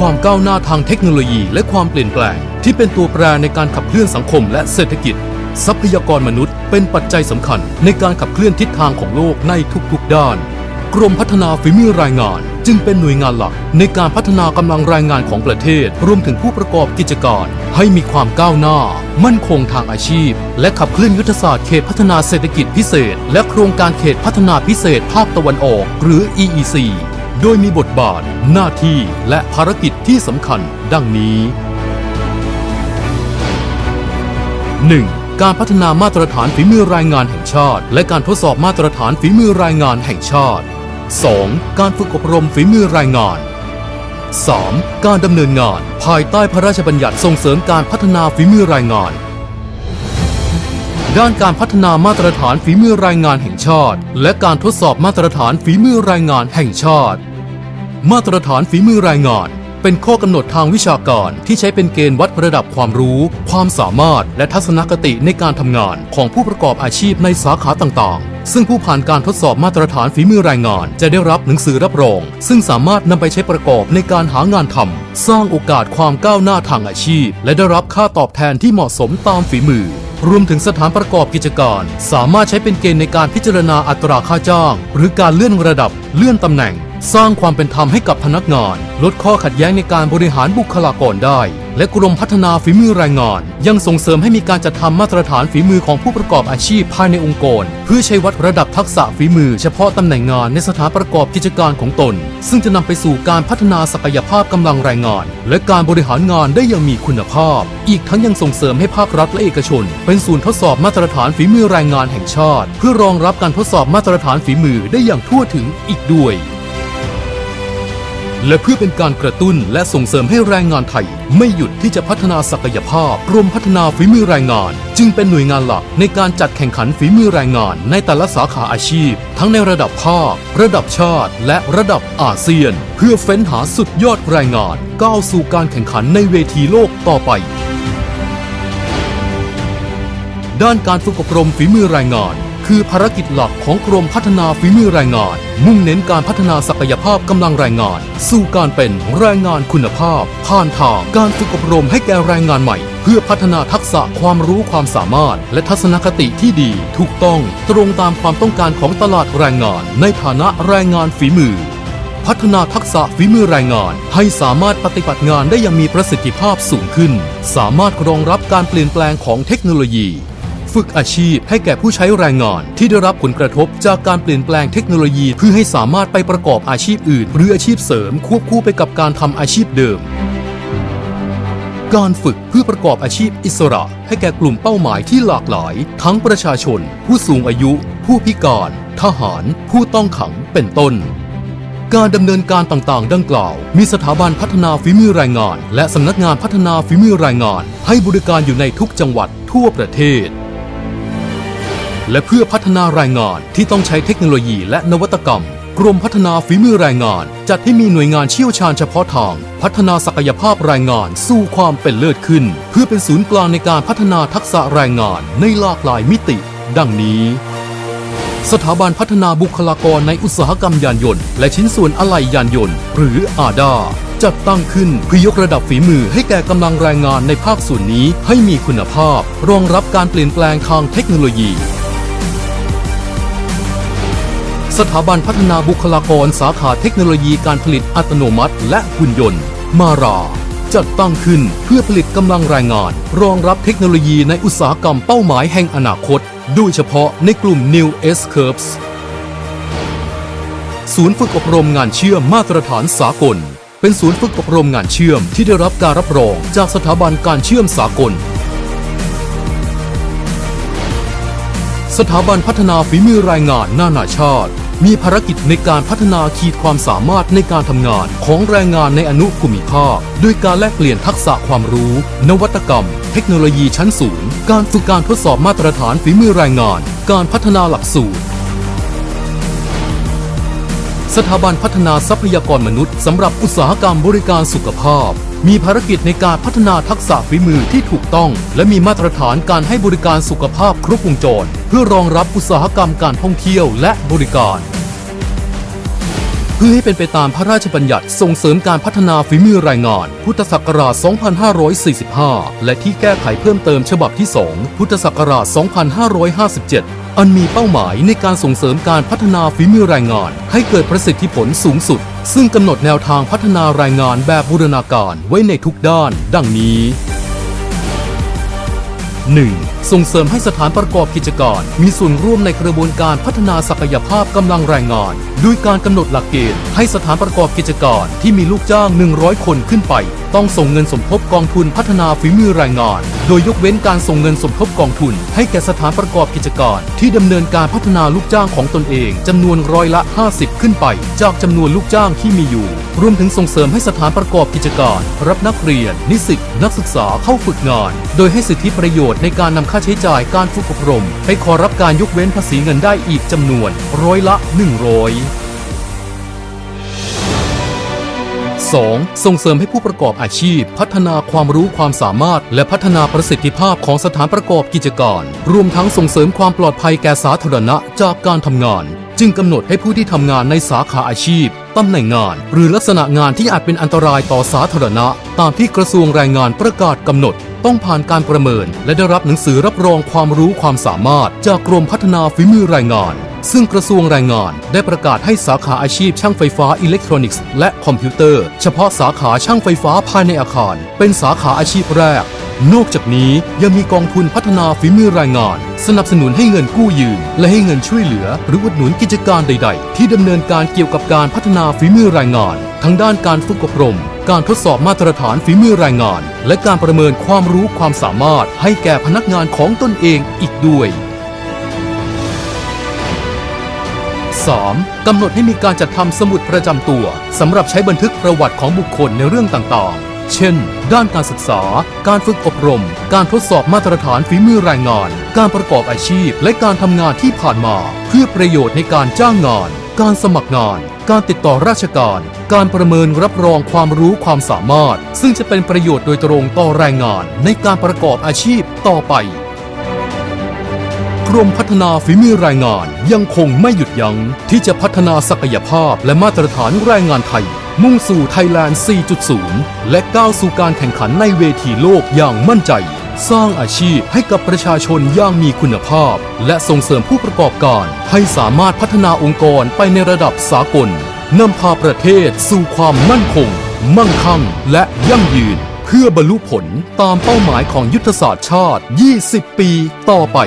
ความก้าวหน้าทางเทคโนโลยีและความเปลี่ยนแปลง ที่เป็นตัวแปรในการขับเคลื่อนสังคมและเศรษฐกิจ ทรัพยากรมนุษย์เป็นปัจจัยสำคัญในการขับเคลื่อนทิศทางของโลกในทุกๆด้าน กรมพัฒนาฝีมือแรายงาน จึงเป็นหน่วยงานหลัก ในการพัฒนากำลังแรงงานของประเทศ รวมถึงผู้ประกอบกิจการ ให้มีความก้าวหน้า มั่นคงทางอาชีพ และขับเคลื่อนยุทธศาสตร์เขตพัฒนาเศรษฐกิจพิเศษ และโครงการเขตพัฒนาพิเศษภาคตะวันออก หรือ EEC โดยมีบทบาท หน้าที่และภารกิจที่สำคัญดังนี้ 1. การพัฒนามาตรฐานฝีมือรายงานแห่งชาติ และการทดสอบมาตรฐานฝีมือรายงานแห่งชาติ 2. การฝึกอบรมฝีมือรายงาน 3. การดำเนินงาน ภายใต้พระราชบัญญัติส่งเสริมการพัฒนาฝีมือรายงาน ด้านการพัฒนามาตรฐานฝีมือรายงานแห่งชาติ และการทดสอบมาตรฐานฝีมือรายงานแห่งชาติ มาตรฐานฝีมือรายงานเป็นข้อกำหนดทางวิชาการที่ใช้เป็นเกณฑ์วัดระดับความรู้ ความสามารถ และทัศนคติในการทำงานของผู้ประกอบอาชีพในสาขาต่างๆ ซึ่งผู้ผ่านการทดสอบมาตรฐานฝีมือรายงาน จะได้รับหนังสือรับรอง ซึ่งสามารถนำไปใช้ประกอบในการหางานทำสร้างโอกาสความก้าวหน้าทางอาชีพ และได้รับค่าตอบแทนที่เหมาะสมตามฝีมือ รวมถึงสถานประกอบกิจการ สามารถใช้เป็นเกณฑ์ในการพิจารณาอัตราค่าจ้าง หรือการเลื่อนระดับเลื่อนตำแหน่งสร้างความเป็นธรรมให้กับพนักงาน ลดข้อขัดแย้งในการบริหารบุคลากรได้ และกรมพัฒนาฝีมือแรงงาน ยังส่งเสริมให้มีการจัดทำมาตรฐานฝีมือของผู้ประกอบอาชีพภายในองค์กร เพื่อใช้วัดระดับทักษะฝีมือเฉพาะตำแหน่งงานในสถานประกอบกิจการของตน ซึ่งจะนำไปสู่การพัฒนาศักยภาพกำลังแรงงาน และการบริหารงานได้อย่างมีคุณภาพ อีกทั้งยังส่งเสริมให้ภาครัฐและเอกชน เป็นศูนย์ทดสอบมาตรฐานฝีมือแรงงานแห่งชาติ เพื่อรองรับการทดสอบมาตรฐานฝีมือได้อย่างทั่วถึงอีกด้วย และเพื่อเป็นการกระตุ้นและส่งเสริมให้แรงงานไทย ไม่หยุดที่จะพัฒนาศักยภาพกรมพัฒนาฝีมือแรงงาน จึงเป็นหน่วยงานหลักในการจัดแข่งขันฝีมือแรงงานในแต่ละสาขาอาชีพ ทั้งในระดับภาค ระดับชาติ และระดับอาเซียน เพื่อเฟ้นหาสุดยอดแรงงานก้าวสู่การแข่งขันในเวทีโลกต่อไปด้านการฝึกอบรมฝีมือแรงงาน คือภารกิจหลักของกรมพัฒนาฝีมือแรงงาน มุ่งเน้นการพัฒนาศักยภาพกำลังแรงงาน สู่การเป็นแรงงานคุณภาพ ผ่านทางการฝึกอบรมให้แก่แรงงานใหม่ เพื่อพัฒนาทักษะความรู้ความสามารถ และทัศนคติที่ดี ถูกต้องตรงตามความต้องการของตลาดแรงงาน ในฐานะแรงงานฝีมือ พัฒนาทักษะฝีมือแรงงาน ให้สามารถปฏิบัติงานได้อย่างมีประสิทธิภาพสูงขึ้น สามารถรองรับการเปลี่ยนแปลงของเทคโนโลยี ฝึกอาชีพให้แก่ผู้ใช้แรงงาน ที่ได้รับผลกระทบจากการเปลี่ยนแปลงเทคโนโลยี เพื่อให้สามารถไปประกอบอาชีพอื่น หรืออาชีพเสริมควบคู่ไปกับการทำอาชีพเดิม การฝึกเพื่อประกอบอาชีพอิสระ ให้แก่กลุ่มเป้าหมายที่หลากหลาย ทั้งประชาชน ผู้สูงอายุ ผู้พิการ ทหาร ผู้ต้องขังเป็นต้นการดำเนินการต่างๆ ดังกล่าว มีสถาบันพัฒนาฝีมือแรงงาน และสำนักงานพัฒนาฝีมือแรงงาน ให้บริการอยู่ในทุกจังหวัดทั่วประเทศ และเพื่อพัฒนาแรงงานที่ต้องใช้เทคโนโลยีและนวัตกรรม กรมพัฒนาฝีมือแรงงาน จัดให้มีหน่วยงานเชี่ยวชาญเฉพาะทาง พัฒนาศักยภาพแรงงานสู่ความเป็นเลิศขึ้น เพื่อเป็นศูนย์กลางในการพัฒนาทักษะแรงงานในหลากหลายมิติ ดังนี้ สถาบันพัฒนาบุคลากรในอุตสาหกรรมยานยนต์และชิ้นส่วนอะไหล่ยานยนต์ หรืออาดาจัดตั้งขึ้นเพื่อยกระดับฝีมือให้แก่กำลังแรงงานในภาคส่วนนี้ให้มีคุณภาพ รองรับการเปลี่ยนแปลงทางเทคโนโลยี สถาบันพัฒนาบุคลากรสาขาเทคโนโลยีการผลิตอัตโนมัติ และหุ่นยนต์ มารา จัดตั้งขึ้นเพื่อผลิตกำลังแรงงาน รองรับเทคโนโลยีในอุตสาหกรรมเป้าหมายแห่งอนาคต โดยเฉพาะในกลุ่ม New S Curves ศูนย์ฝึกอบรมงานเชื่อมมาตรฐานสากล เป็นศูนย์ฝึกอบรมงานเชื่อมที่ได้รับการรับรองจากสถาบันการเชื่อมสากลสถาบันพัฒนาฝีมือแรงงานนานาชาติ มีภารกิจในการพัฒนาขีดความสามารถในการทำงานของแรงงานในอนุภูมิภาคด้วยการแลกเปลี่ยนทักษะความรู้ นวัตกรรม เทคโนโลยีชั้นสูง การฝึกการทดสอบมาตรฐานฝีมือแรงงาน การพัฒนาหลักสูตร สถาบันพัฒนาทรัพยากรมนุษย์สำหรับอุตสาหกรรมบริการสุขภาพ มีภารกิจในการพัฒนาทักษะฝีมือที่ถูกต้อง และมีมาตรฐานการให้บริการสุขภาพครบวงจร เพื่อรองรับอุตสาหกรรมการท่องเที่ยวและบริการ เพื่อให้เป็นไปตามพระราชบัญญัติส่งเสริมการพัฒนาฝีมือแรงงาน พุทธศักราช 2545 และที่แก้ไขเพิ่มเติมฉบับที่ 2 พุทธศักราช 2557 อันมีเป้าหมายในการส่งเสริมการพัฒนาฝีมือแรงงาน ให้เกิดประสิทธิผลสูงสุด ซึ่งกำหนดแนวทางพัฒนาแรงงานแบบบูรณาการไว้ในทุกด้าน ดังนี้ 1. ส่งเสริมให้สถานประกอบกิจการ มีส่วนร่วมในกระบวนการพัฒนาศักยภาพกำลังแรงงาน ด้วยการกำหนดหลักเกณฑ์ให้สถานประกอบกิจการที่มีลูกจ้าง 100 คนขึ้นไป ต้องส่งเงินสมทบกองทุนพัฒนาฝีมือแรงงาน โดยยกเว้นการส่งเงินสมทบกองทุน ให้แก่สถานประกอบกิจการที่ดำเนินการพัฒนาลูกจ้างของตนเองจำนวนร้อยละ 50 ขึ้นไป จากจำนวนลูกจ้างที่มีอยู่ รวมถึงส่งเสริมให้สถานประกอบกิจการ รับนักเรียน นิสิตนักศึกษาเข้าฝึกงาน โดยให้สิทธิประโยชน์ในการนำค่าใช้จ่ายการฝึกอบรม ให้ขอรับการยกเว้นภาษีเงินได้อีกจำนวนร้อยละ 100 2. ส่งเสริมให้ผู้ประกอบอาชีพ พัฒนาความรู้ความสามารถ และพัฒนาประสิทธิภาพของสถานประกอบกิจการ รวมทั้งส่งเสริมความปลอดภัยแก่สาธารณะจากการทำงาน จึงกำหนดให้ผู้ที่ทำงานในสาขาอาชีพตำแหน่งงาน หรือลักษณะงานที่อาจเป็นอันตรายต่อสาธารณะ ตามที่กระทรวงแรงงานประกาศกำหนด ต้องผ่านการประเมิน และได้รับหนังสือรับรองความรู้ความสามารถ จากกรมพัฒนาฝีมือแรงงาน ซึ่งกระทรวงแรงงานได้ประกาศให้สาขาอาชีพช่างไฟฟ้าอิเล็กทรอนิกส์และคอมพิวเตอร์ เฉพาะสาขาช่างไฟฟ้าภายในอาคาร เป็นสาขาอาชีพแรก นอกจากนี้ยังมีกองทุนพัฒนาฝีมือแรงงาน สนับสนุนให้เงินกู้ยืมและให้เงินช่วยเหลือ หรืออุดหนุนกิจการใด ๆ ที่ดำเนินการเกี่ยวกับการพัฒนาฝีมือแรงงานทั้งด้านการฝึกอบรม การทดสอบมาตรฐานฝีมือแรงงาน และการประเมินความรู้ความสามารถให้แก่พนักงานของตนเองอีกด้วย 3. กำหนดให้มีการจัดทำสมุดประจำตัวสำหรับใช้บันทึกประวัติของบุคคลในเรื่องต่างๆ เช่น ด้านการศึกษา การฝึกอบรม การทดสอบมาตรฐานฝีมือแรงงาน การประกอบอาชีพ และการทำงานที่ผ่านมา เพื่อประโยชน์ในการจ้างงาน การสมัครงาน การติดต่อราชการ การประเมินรับรองความรู้ความสามารถ ซึ่งจะเป็นประโยชน์โดยตรงต่อแรงงานในการประกอบอาชีพต่อไป รมพัฒนาฝีมือแรงงาน ยังคงไม่หยุดยัง้งที่จะพัฒนาศักยภาพและมาตรฐานแรงงานไทย มุ่งสู่ไทยแลนด์ 4.0 และก้าวสู่การแข่งขันในเวทีโลกอย่างมั่นใจ สร้างอาชีพให้กับประชาชนอย่างมีคุณภาพ และส่งเสริมผู้ประกอบการ ให้สามารถพัฒนาองค์กรไปในระดับสากลนำพาประเทศสู่ความมั่นคง มั่งคั่ง และยั่งยืน เพื่อบรรลุผลตามเป้าหมายของยุทธศาสตร์ชาติ 20 ปี ต่อไป